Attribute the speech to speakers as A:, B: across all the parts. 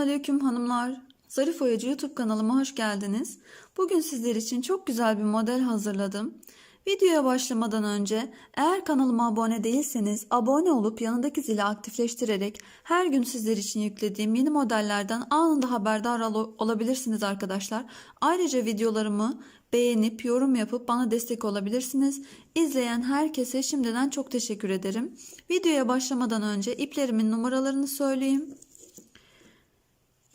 A: Selamünaleyküm hanımlar. Zarif Oyacı YouTube kanalıma hoş geldiniz. Bugün sizler için çok güzel bir model hazırladım. Videoya başlamadan önce eğer kanalıma abone değilseniz abone olup yanındaki zili aktifleştirerek her gün sizler için yüklediğim yeni modellerden anında haberdar ol- olabilirsiniz arkadaşlar. Ayrıca videolarımı beğenip yorum yapıp bana destek olabilirsiniz. İzleyen herkese şimdiden çok teşekkür ederim. Videoya başlamadan önce iplerimin numaralarını söyleyeyim.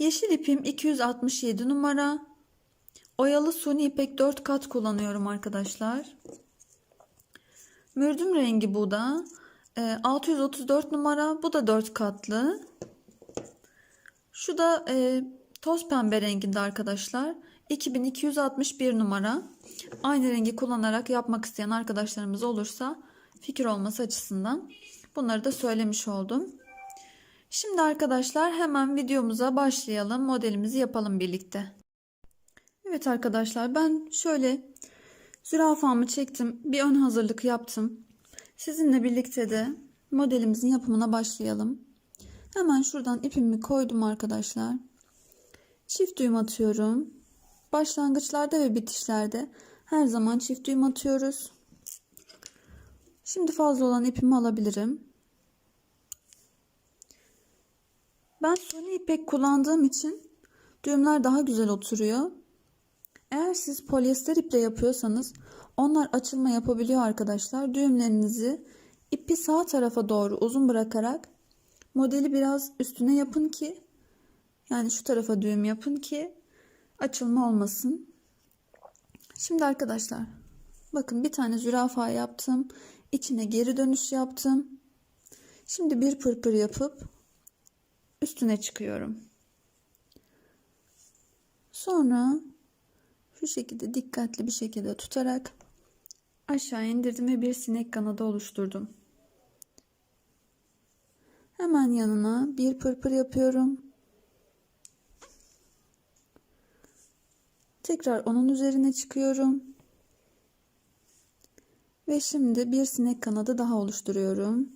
A: Yeşil ipim 267 numara. Oyalı suni ipek 4 kat kullanıyorum arkadaşlar. Mürdüm rengi bu da. Ee, 634 numara. Bu da 4 katlı. Şu da e, toz pembe renginde arkadaşlar. 2261 numara. Aynı rengi kullanarak yapmak isteyen arkadaşlarımız olursa fikir olması açısından bunları da söylemiş oldum. Şimdi arkadaşlar hemen videomuza başlayalım. Modelimizi yapalım birlikte. Evet arkadaşlar ben şöyle zürafamı çektim. Bir ön hazırlık yaptım. Sizinle birlikte de modelimizin yapımına başlayalım. Hemen şuradan ipimi koydum arkadaşlar. Çift düğüm atıyorum. Başlangıçlarda ve bitişlerde her zaman çift düğüm atıyoruz. Şimdi fazla olan ipimi alabilirim. Ben suni ipek kullandığım için düğümler daha güzel oturuyor. Eğer siz polyester iple yapıyorsanız onlar açılma yapabiliyor arkadaşlar. Düğümlerinizi ipi sağ tarafa doğru uzun bırakarak modeli biraz üstüne yapın ki yani şu tarafa düğüm yapın ki açılma olmasın. Şimdi arkadaşlar bakın bir tane zürafa yaptım. İçine geri dönüş yaptım. Şimdi bir pırpır yapıp üstüne çıkıyorum. Sonra şu şekilde dikkatli bir şekilde tutarak aşağı indirdim ve bir sinek kanadı oluşturdum. Hemen yanına bir pırpır yapıyorum. Tekrar onun üzerine çıkıyorum. Ve şimdi bir sinek kanadı daha oluşturuyorum.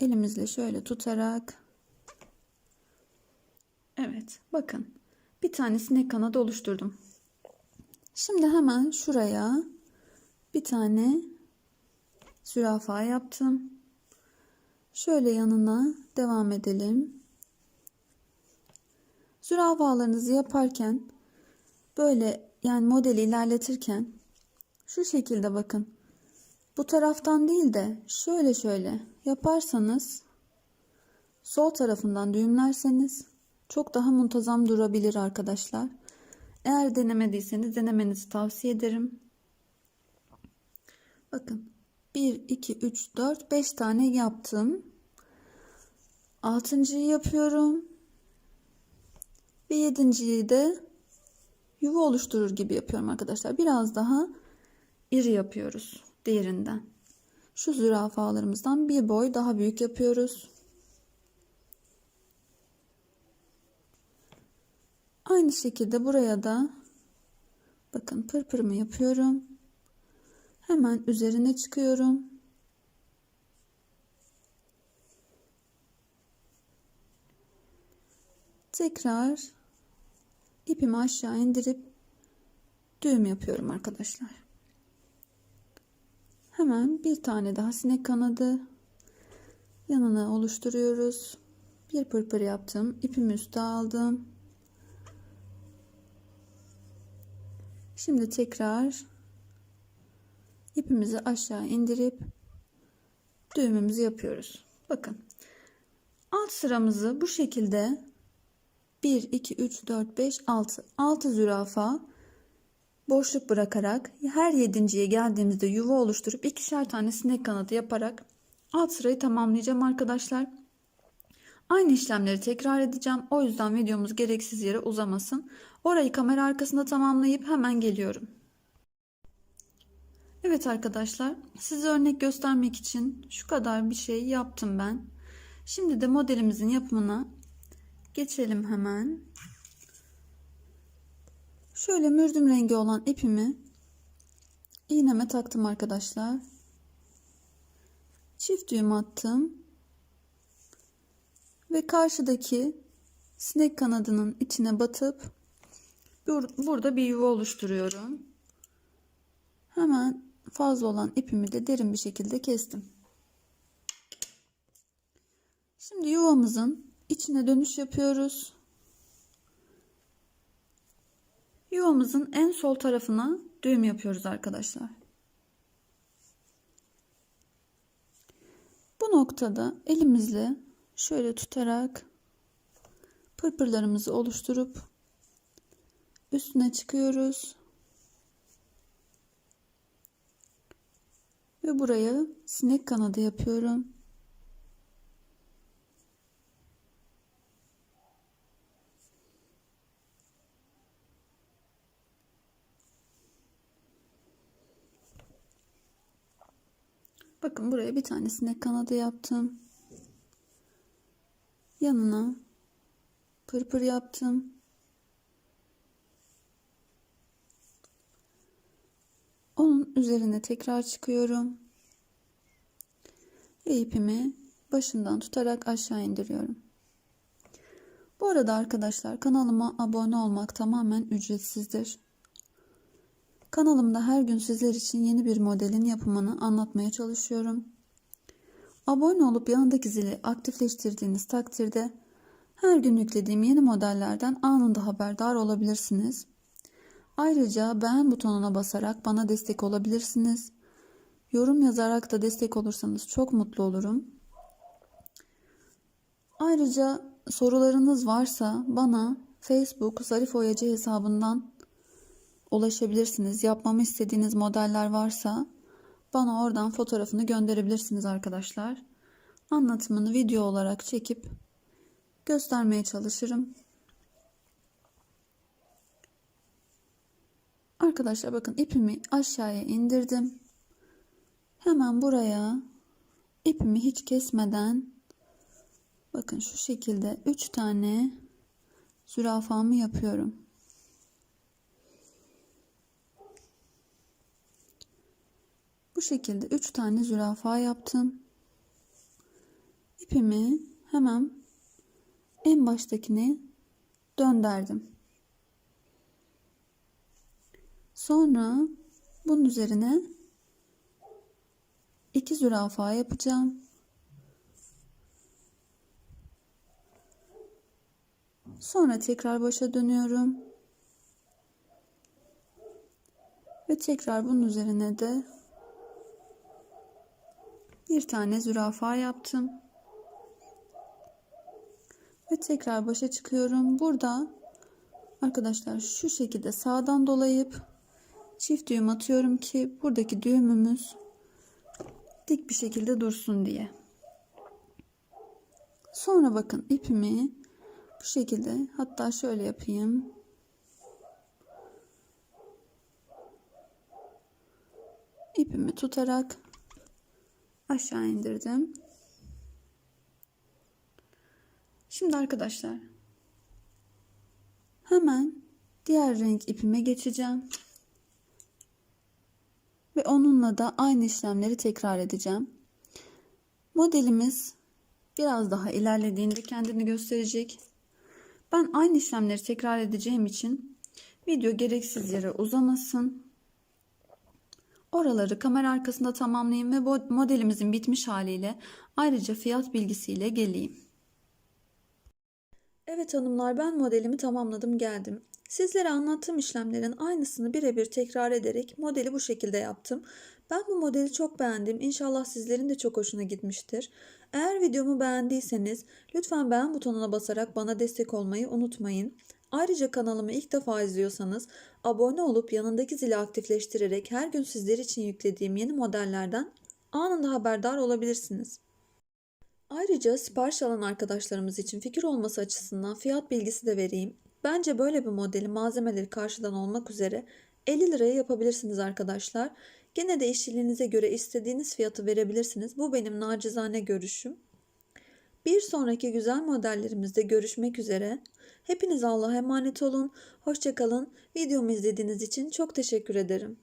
A: Elimizle şöyle tutarak Evet bakın bir tane sinek kanadı oluşturdum. Şimdi hemen şuraya bir tane zürafa yaptım. Şöyle yanına devam edelim. Zürafalarınızı yaparken böyle yani modeli ilerletirken şu şekilde bakın. Bu taraftan değil de şöyle şöyle yaparsanız sol tarafından düğümlerseniz çok daha muntazam durabilir arkadaşlar. Eğer denemediyseniz denemenizi tavsiye ederim. Bakın 1, 2, 3, 4, 5 tane yaptım. Altıncıyı yapıyorum. Ve yedinciyi de yuva oluşturur gibi yapıyorum arkadaşlar. Biraz daha iri yapıyoruz diğerinden. Şu zürafalarımızdan bir boy daha büyük yapıyoruz. Aynı şekilde buraya da bakın pırpırımı yapıyorum. Hemen üzerine çıkıyorum. Tekrar ipimi aşağı indirip düğüm yapıyorum arkadaşlar. Hemen bir tane daha sinek kanadı yanına oluşturuyoruz. Bir pırpır yaptım. İpimi üste aldım. Şimdi tekrar ipimizi aşağı indirip düğümümüzü yapıyoruz. Bakın. Alt sıramızı bu şekilde 1 2 3 4 5 6 6 zürafa boşluk bırakarak her yedinciye geldiğimizde yuva oluşturup ikişer tane sinek kanadı yaparak alt sırayı tamamlayacağım arkadaşlar. Aynı işlemleri tekrar edeceğim. O yüzden videomuz gereksiz yere uzamasın. Orayı kamera arkasında tamamlayıp hemen geliyorum. Evet arkadaşlar size örnek göstermek için şu kadar bir şey yaptım ben. Şimdi de modelimizin yapımına geçelim hemen. Şöyle mürdüm rengi olan ipimi iğneme taktım arkadaşlar. Çift düğüm attım. Ve karşıdaki sinek kanadının içine batıp burada bir yuva oluşturuyorum. Hemen fazla olan ipimi de derin bir şekilde kestim. Şimdi yuvamızın içine dönüş yapıyoruz. Yuvamızın en sol tarafına düğüm yapıyoruz arkadaşlar. Bu noktada elimizle şöyle tutarak pırpırlarımızı oluşturup üstüne çıkıyoruz. Ve buraya sinek kanadı yapıyorum. Bakın buraya bir tane sinek kanadı yaptım. Yanına pırpır yaptım. Onun üzerine tekrar çıkıyorum. Ve ipimi başından tutarak aşağı indiriyorum. Bu arada arkadaşlar kanalıma abone olmak tamamen ücretsizdir. Kanalımda her gün sizler için yeni bir modelin yapımını anlatmaya çalışıyorum. Abone olup yanındaki zili aktifleştirdiğiniz takdirde her gün yüklediğim yeni modellerden anında haberdar olabilirsiniz. Ayrıca beğen butonuna basarak bana destek olabilirsiniz. Yorum yazarak da destek olursanız çok mutlu olurum. Ayrıca sorularınız varsa bana Facebook Zarif Oyacı hesabından ulaşabilirsiniz. Yapmamı istediğiniz modeller varsa bana oradan fotoğrafını gönderebilirsiniz arkadaşlar. Anlatımını video olarak çekip göstermeye çalışırım. Arkadaşlar bakın ipimi aşağıya indirdim. Hemen buraya ipimi hiç kesmeden bakın şu şekilde 3 tane zürafamı yapıyorum. Bu şekilde 3 tane zürafa yaptım. İpimi hemen en baştakini döndürdüm. Sonra bunun üzerine iki zürafa yapacağım. Sonra tekrar başa dönüyorum. Ve tekrar bunun üzerine de bir tane zürafa yaptım. Ve tekrar başa çıkıyorum. Burada arkadaşlar şu şekilde sağdan dolayıp çift düğüm atıyorum ki buradaki düğümümüz dik bir şekilde dursun diye. Sonra bakın ipimi bu şekilde hatta şöyle yapayım. ipimi tutarak aşağı indirdim. Şimdi arkadaşlar hemen diğer renk ipime geçeceğim. Ve onunla da aynı işlemleri tekrar edeceğim. Modelimiz biraz daha ilerlediğinde kendini gösterecek. Ben aynı işlemleri tekrar edeceğim için video gereksiz yere uzamasın. Oraları kamera arkasında tamamlayayım ve modelimizin bitmiş haliyle ayrıca fiyat bilgisiyle geleyim. Evet hanımlar ben modelimi tamamladım geldim. Sizlere anlattığım işlemlerin aynısını birebir tekrar ederek modeli bu şekilde yaptım. Ben bu modeli çok beğendim. İnşallah sizlerin de çok hoşuna gitmiştir. Eğer videomu beğendiyseniz lütfen beğen butonuna basarak bana destek olmayı unutmayın. Ayrıca kanalımı ilk defa izliyorsanız abone olup yanındaki zili aktifleştirerek her gün sizler için yüklediğim yeni modellerden anında haberdar olabilirsiniz. Ayrıca sipariş alan arkadaşlarımız için fikir olması açısından fiyat bilgisi de vereyim. Bence böyle bir modeli malzemeleri karşıdan olmak üzere 50 liraya yapabilirsiniz arkadaşlar. Gene de işçiliğinize göre istediğiniz fiyatı verebilirsiniz. Bu benim nacizane görüşüm. Bir sonraki güzel modellerimizde görüşmek üzere. Hepiniz Allah'a emanet olun. Hoşçakalın. Videomu izlediğiniz için çok teşekkür ederim.